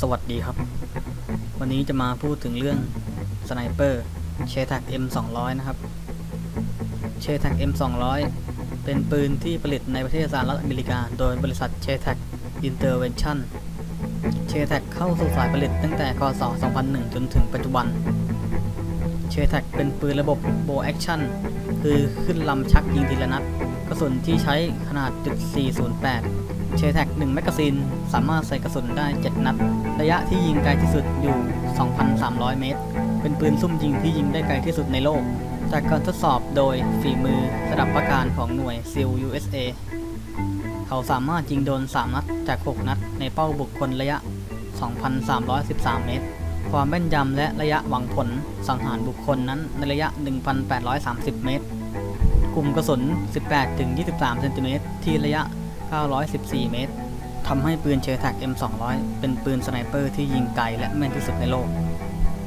สวัสดีครับ วันนี้จะมาพูดถึงเรื่องสไนเปอร์เชทัก M200 นะครับเชทัก M200 เป็นปืนที่ผลิตในประเทศสหรัฐอเมริกา โดยบริษัทเชทัก Intervention เชทักเข้าสู่สายผลิตตั้งแต่คศ 2001 จนถึงปัจจุบันเชทักเป็นปืนระบบ Bow Action คือขึ้นลำชักยิงทีละนัด กระสุนที่ใช้ขนาดจุด408เชแท็ก1แมกกาซีนสามารถใส่กระสุนได้ 7 นัด ระยะที่ยิงไกลที่สุดอยู่ 2,300 เมตร เป็นปืนซุ่มยิงที่ยิงได้ไกลที่สุดในโลก จากการทดสอบโดยฝีมือระดับประการของหน่วยซิล USA เขาสามารถยิงโดน 3 นัดจาก 6 นัด ในเป้าบุคคลระยะ 2,313 เมตร ความแม่นยำและระยะหวังผลสังหารบุคคลนั้นในระยะ 1,830 เมตร กลุ่มกระสุน 18-23 เซนติเมตรที่ระยะ 914 เมตรทำให้ปืนเชอร์แท็ก M200 เป็นปืนสไนเปอร์ที่ยิงไกลและแม่นที่สุดในโลก